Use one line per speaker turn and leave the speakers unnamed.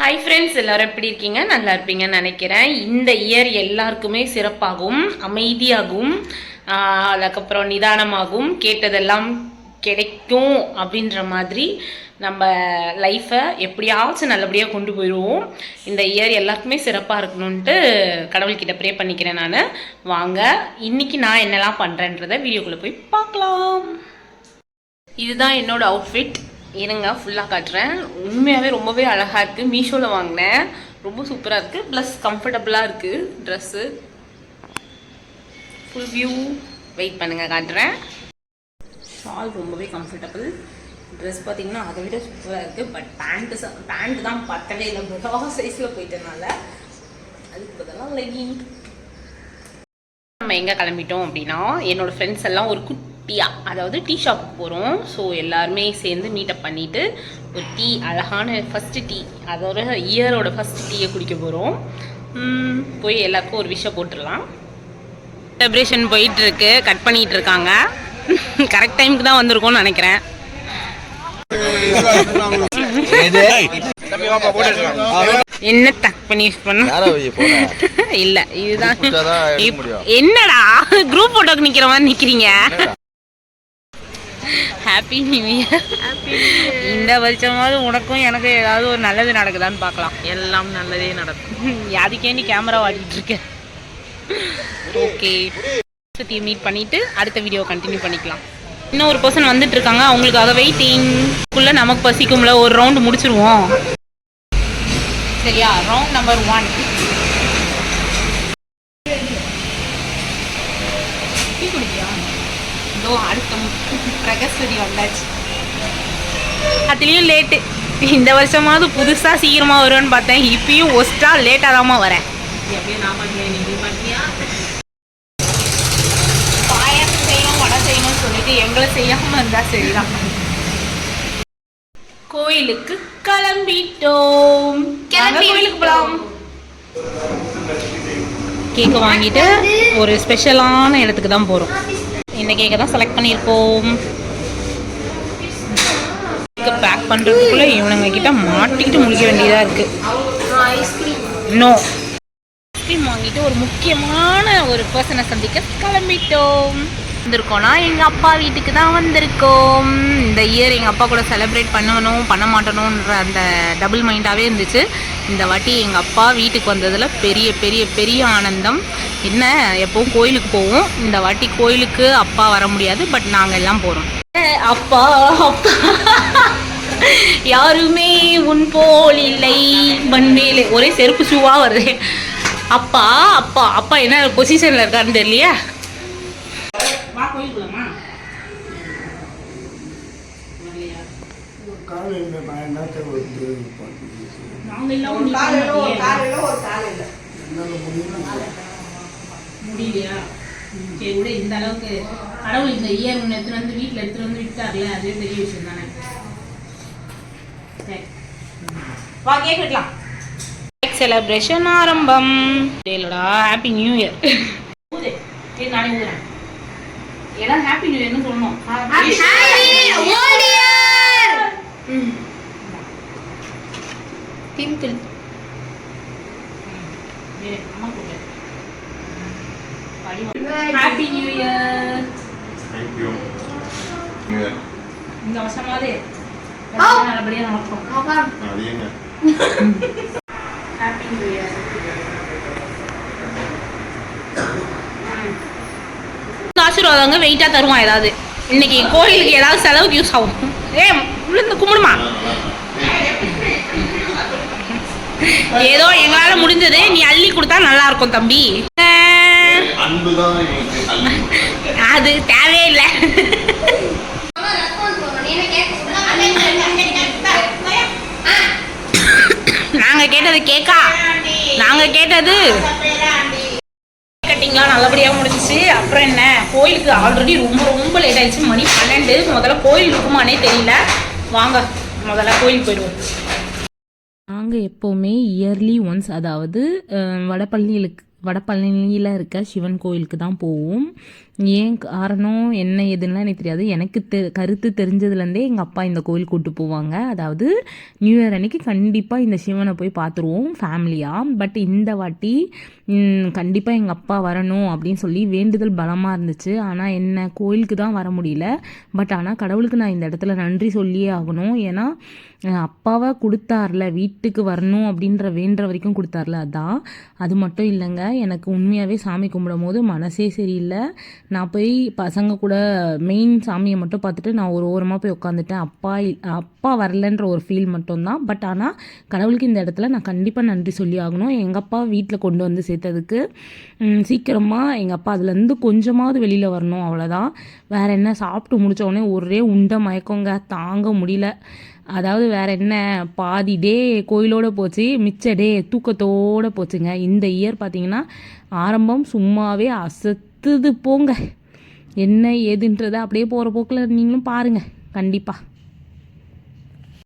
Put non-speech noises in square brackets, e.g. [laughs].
Hi friends எல்லாரும் எப்படி இருக்கீங்க? நல்லா இருப்பீங்கன்னு நினைக்கிறேன். இந்த இயர் எல்லாருக்குமே சிறப்பாகவும் அமைதியாகவும் அதுக்கப்புறம் நிதானமாகவும் கேட்டதெல்லாம் கிடைக்கும் அப்படின்ற மாதிரி நம்ம லைஃப்பை எப்படியாச்சும் நல்லபடியாக கொண்டு போயிடுவோம். இந்த இயர் எல்லாருக்குமே சிறப்பாக இருக்கணும்ன்ட்டு கடவுள்கிட்ட ப்ரே பண்ணிக்கிறேன் நான். வாங்க இன்னைக்கு நான் என்னெல்லாம் பண்ணுறேன்றதை வீடியோக்குள்ளே போய் பார்க்கலாம். இதுதான் என்னோடய அவுட்ஃபிட் இருங்க ஃபுல்லாக காட்டுறேன். உண்மையாகவே ரொம்பவே அழகாக இருக்குது மீஷோவில் வாங்கினேன். ரொம்ப சூப்பராக இருக்குது ப்ளஸ் கம்ஃபர்டபுளாக இருக்குது ட்ரெஸ்ஸு ஃபுல் வியூ வெயிட் பண்ணுங்கள் காட்டுறேன். ஷால் ரொம்பவே கம்ஃபர்டபுள் ட்ரெஸ் பார்த்தீங்கன்னா அதை விட சூப்பராக இருக்குது பட் பேண்ட்டு பேண்ட் தான் பத்தவே இல்லை. மெகா சைஸில் போயிட்டனால. அதுக்கு பதிலாக லெகிங் நம்ம எங்கே கிளம்பிட்டோம் அப்படின்னா என்னோடய ஃப்ரெண்ட்ஸ் எல்லாம் ஒரு குட்டியா அதாவது டீ ஷாப்புக்கு போகிறோம் ஸோ எல்லாருமே சேர்ந்து மீட்டப் பண்ணிட்டு ஒரு டீ அழகான ஃபஸ்ட்டு டீ அதோட இயரோட ஃபஸ்ட் டீயை குடிக்க போகிறோம் போய் எல்லாருக்கும் ஒரு விஷயம் போட்டுடலாம். செலிப்ரேஷன் போயிட்டு இருக்கு கட் பண்ணிட்டு இருக்காங்க கரெக்ட் [laughs] டைமுக்கு தான் வந்திருக்கோம்னு நினைக்கிறேன். என்ன தக் பண்ணி யூஸ் பண்ண? [laughs] இல்ல இதுதான். என்னடா? [laughs] குரூப் போட்டோக்கு நிக்கிற மாதிரி நிக்கிறீங்க? ஹாப்பி நியூ இயர் இந்த வருஷமாவது உனக்கும் எனக்கு ஏதாவது ஒரு நல்லது நடக்குதான்னு பார்க்கலாம்.
எல்லாம் நல்லதே நடக்கும். [laughs]
அதுக்கே நீ கேமரா வாடிட்டு இருக்க ஓகே சுத்தியை மீட் பண்ணிட்டு அடுத்த வீடியோ கண்டினியூ பண்ணிக்கலாம். இன்னும் ஒரு பர்சன் வந்துட்டு இருக்காங்க அவங்களுக்காக வெயிட்டிங் குள்ள நமக்கு பசிக்கும்ல ஒரு ரவுண்டு முடிச்சிருவோம். சரியா? ரவுண்ட் நம்பர் ஒன் டீ குடிக்கியா இதோ அடுத்த பிரகஸ்வதி வந்தாச்சு. அதுலேயும் லேட்டு இந்த வருஷமாவது புதுசாக சீக்கிரமாக வரும்னு பார்த்தேன். இப்பயும் ஒஸ்ட்டாக லேட்டாக தாம்மா வரேன். பாயாசம் செய்யணும் வடை செய்யணும்னு சொல்லிட்டு எங்களை செய்யாமல் இருந்தால் சரிதான். கோயிலுக்கு கிளம்பிட்டோம். கோயிலுக்கு போகலாம் கேக்கு வாங்கிட்டு ஒரு ஸ்பெஷலான இடத்துக்கு தான் போகிறோம் இந்த கேக்கை தான் செலக்ட் பண்ணியிருக்கோம் பேக் பண்ணுறதுக்குள்ளே இவனுங்க கிட்ட மாட்டிக்கிட்டு முடிக்க வேண்டியதாக இருக்குது நோ ஐஸ்கிரீம் வாங்கிட்டு ஒரு முக்கியமான ஒரு பர்சனை சந்திக்க கிளம்பிட்டோம். வந்திருக்கோம்னா எங்கள் அப்பா வீட்டுக்கு தான் வந்திருக்கோம். இந்த இயர் எங்கள் அப்பா கூட செலிப்ரேட் பண்ணணும் பண்ண மாட்டணுன்ற அந்த டபுள் மைண்டாகவே இருந்துச்சு. இந்த வாட்டி எங்கள் அப்பா வீட்டுக்கு வந்ததில் பெரிய பெரிய பெரிய ஆனந்தம். என்ன எப்பவும் கோயிலுக்கு போவோம். இந்த வாட்டி கோயிலுக்கு அப்பா வர முடியாது பட் நாங்கள் எல்லாம் போகிறோம் அப்பா அப்பா. யாருமே உன் போல் இல்லை. மண்மேலே ஒரே செருப்பு ஷூவா வருது. அப்பா அப்பா அப்பா என்ன பொசிஷன்ல இருக்கான்னு தெரியலையா? வா முடியலையா? சரி விட இந்த அளவுக்கு கடவுள் இந்த இயர் ஒன்று எடுத்துட்டு வந்து வீட்டில் எடுத்துட்டு வந்து விட்டார்ல அதுவே பெரிய விஷயம் தானே. சரி. வா கேக் வெட்டலாம் கேக் செலிப்ரேஷன் ஆரம்பம். இல்லடா ஹாப்பி நியூ இயர் ஊது இது நானே ஊதுறேன். எல்லாம் ஹாப்பி நியூ இயர்னு சொல்லணும். ஹாப்பி நியூ இயர் இந்த வருஷமாவது எல்லாம் நல்லபடியா நடக்கும். ஹாப்பி நியூ இயர் ஆசீர்வாதங்க வெயிட்டா தருவான் ஏதாவது. இன்னைக்கு கோயிலுக்கு ஏதாவது செலவுக்கு யூஸ் ஆகும். ஏ விழுந்து கும்பிடுமா? ஏதோ எங்களால முடிஞ்சது நீ அள்ளி கொடுத்தா நல்லா இருக்கும் தம்பி. அது தேவையில்லை. நாங்க கேட்டது கேக்கா? நாங்க கேட்டது கட்டிங்லாம் நல்லபடியாக முடிஞ்சிச்சு. அப்புறம் என்ன? கோயிலுக்கு ஆல்ரெடி ரொம்ப ரொம்ப லேட் ஆயிடுச்சு. மணி பன்னெண்டு. முதல்ல கோயில் இருக்குமானே தெரியல. வாங்க முதல்ல கோயிலுக்கு போயிடுவோம்.
நாங்கள் எப்போவுமே இயர்லி ஒன்ஸ் அதாவது வடபழனியிலுக்கு வடபழனியில் இருக்க சிவன் கோயிலுக்கு தான் போவோம்.
ஏன் காரணம் என்ன எதுன்னா எனக்கு தெரியாது. எனக்கு தெ கருத்து தெரிஞ்சதுலேருந்தே எங்கள் அப்பா இந்த கோயில் கூட்டு போவாங்க. அதாவது நியூ இயர் அன்னைக்கு கண்டிப்பாக இந்த சிவனை போய் பார்த்துருவோம் ஃபேமிலியாக பட் இந்த வாட்டி கண்டிப்பாக எங்கள் அப்பா வரணும் அப்படின்னு சொல்லி வேண்டுதல் பலமாக இருந்துச்சு. ஆனால் என்ன கோயிலுக்கு தான் வர முடியல. பட் ஆனால் கடவுளுக்கு நான் இந்த இடத்துல நன்றி சொல்லியே ஆகணும். ஏன்னா அப்பாவை கொடுத்தார்ல வீட்டுக்கு வரணும் அப்படின்ற வேண்டுற வரைக்கும் கொடுத்தார்ல அதான். அது மட்டும் இல்லைங்க எனக்கு உண்மையாகவே சாமி கும்பிடும் போது மனசே சரியில்லை. நான் போய் பசங்க கூட மெயின் சாமியை மட்டும் பார்த்துட்டு நான் ஒரு ஓரமாக போய் உட்காந்துட்டேன் அப்பா அப்பா வரலன்ற ஒரு ஃபீல் மட்டும்தான். பட் ஆனால் கடவுளுக்கு இந்த இடத்துல நான் கண்டிப்பாக நன்றி சொல்லி ஆகணும். எங்கள் அப்பா வீட்டில் கொண்டு வந்து சேர்த்ததுக்கு சீக்கிரமாக எங்கள் அப்பா அதுலேருந்து கொஞ்சமாவது வெளியில் வரணும் அவ்வளோதான் வேறு என்ன சாப்பிட்டு முடித்த உடனே ஒரே உண்டை மயக்கங்க தாங்க முடியல. அதாவது வேற என்ன பாதி டே கோயிலோட போச்சு மிச்ச டே தூக்கத்தோட போச்சுங்க. இந்த இயர் பார்த்திங்கன்னா ஆரம்பம் சும்மாவே அசத் அசத்துது போங்க. என்ன ஏதுன்றதை அப்படியே போகிற போக்கில் நீங்களும் பாருங்கள் கண்டிப்பாக